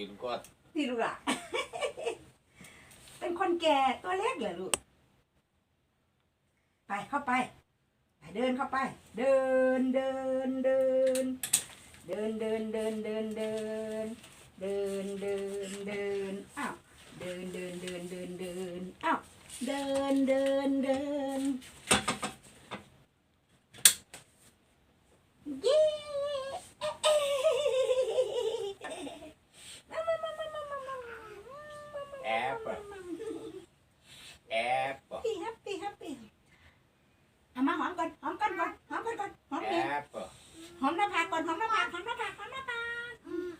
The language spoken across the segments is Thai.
กินก่อนนี่ลูกอะ เป็นคนแก่ตัวเล็กเหรอลูก ไปเข้าไป ไปเดินเข้าไป เดินเดินเดิน เดินเดินเดินเดินเดิน เดินเดินเดินอ้าว เดินเดินเดินเดินเดินอ้าว เดินเดินเดินเย้มามามามามามามา แอปเปิลแอปเปิล แฮปปี้แฮปปี้แฮปปี้เอามาหอมก่อนหอมก่อนก่อนหอมก่อนก่อนหอม แอ เอง ปเปิล หอมหน้าผากก่อนหอมหน้าผากหอมหน้าผากหอมหน้าผากอืม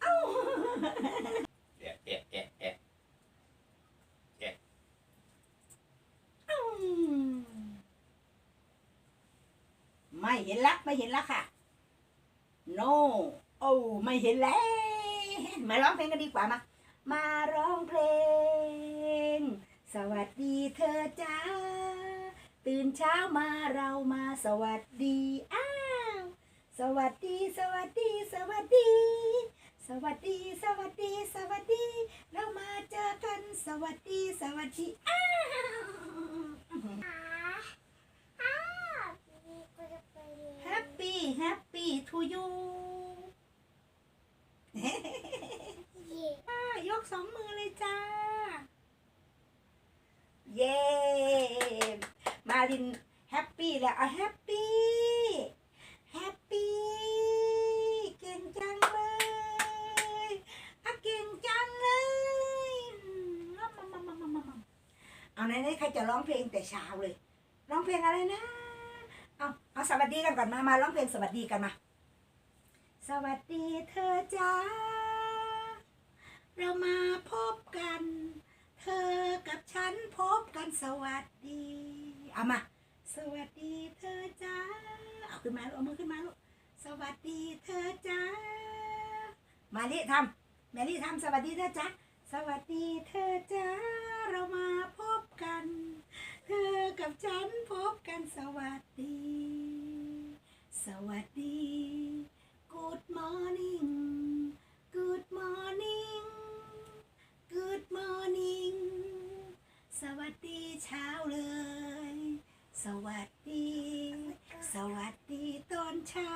เอ้า แอะแอะแอะแอะ อืมไม่ เห็นละไม่เห็นละค่ะ no โอ้ไม่เห็นแล้วมาร้องเพลงกันดีกว่ามามาร้องเพลง สวัสดีเธอจ้าตื่นเช้ามาเรามาสวัสดีอ้าวสวัสดีสวัสดีสวัสดี สวัสดีสวัสดีสวัสดี เรามาเจอกันสวัสดีสวัสดีอ้าว แฮปปี้แฮป ปี้ทูยูยกสองมือเลยจ้า เย้มาลินแฮปปี้แล้วอะแฮปปี้แฮปปี้เก่งจังเลยอะเก่งจังเลยมามามามามามาเอาไหนไหนใครจะร้องเพลงแต่เช้าเลย ร้องเพลงอะไรนะเอาเอาสวัสดีกันก่อนมามาร้องเพลงสวัสดีกันมา สวัสดีเธอจ้า เรามาพบกัน เธอกับฉันพบกันสวัสดี เอามา สวัสดีเธอจ้า เอาขึ้นมาลูกเอามือขึ้นมาลูก สวัสดีเธอจ้า มาลิทำแมลี่ทำสวัสดีเธอจ้า สวัสดีเธอจ้า เรามาพบกัน เธอกับฉันพบกันสวัสดี สวัสดี morning Good morning Good morning สวัสดีเช้าเลย สวัสดี สวัสดีตอนเช้า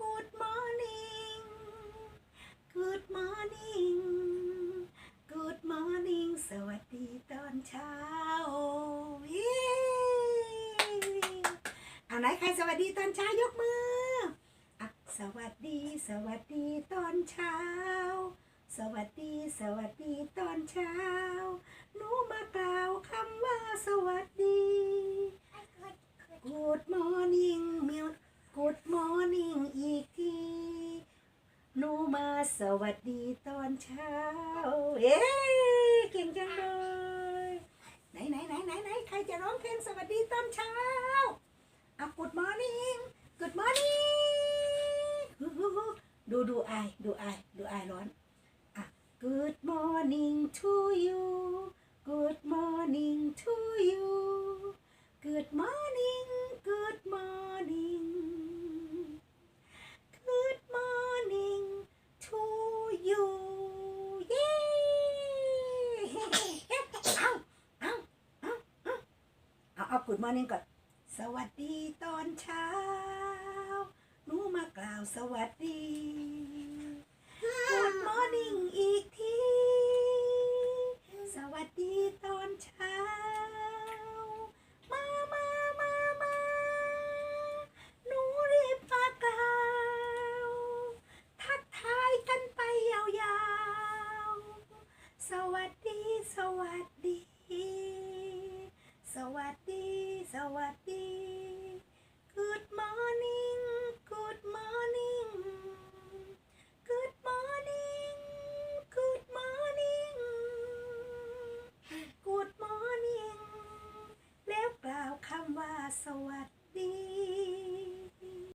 Good morning Good morning Good morning สวัสดีตอนเช้าเย้เอาไหนใครสวัสดีตอนเช้ายกมือ อะสวัสดี สวัสดีตอนเช้า สวัสดี สวัสดีตอนเช้า หนูมากล่าวคำว่าสวัสดี Good morning มิว Good morning อีกที หนูมาสวัสดีตอนเช้าเอ๊เก่งจังเลย ไหนไหนไหนไหนไหนใครจะร้องเพลงสวัสดีตอนเช้าเอา Good morning Good morning ดูดูไอดูไอดูไอร้อน อะ Good morning to you Good morning to you Good morning Good morning Good morning to you เย้เอาเอาเอาเอาเอา Good morning ก่อน สวัสดีตอนเช้า ล่าวสวัสดี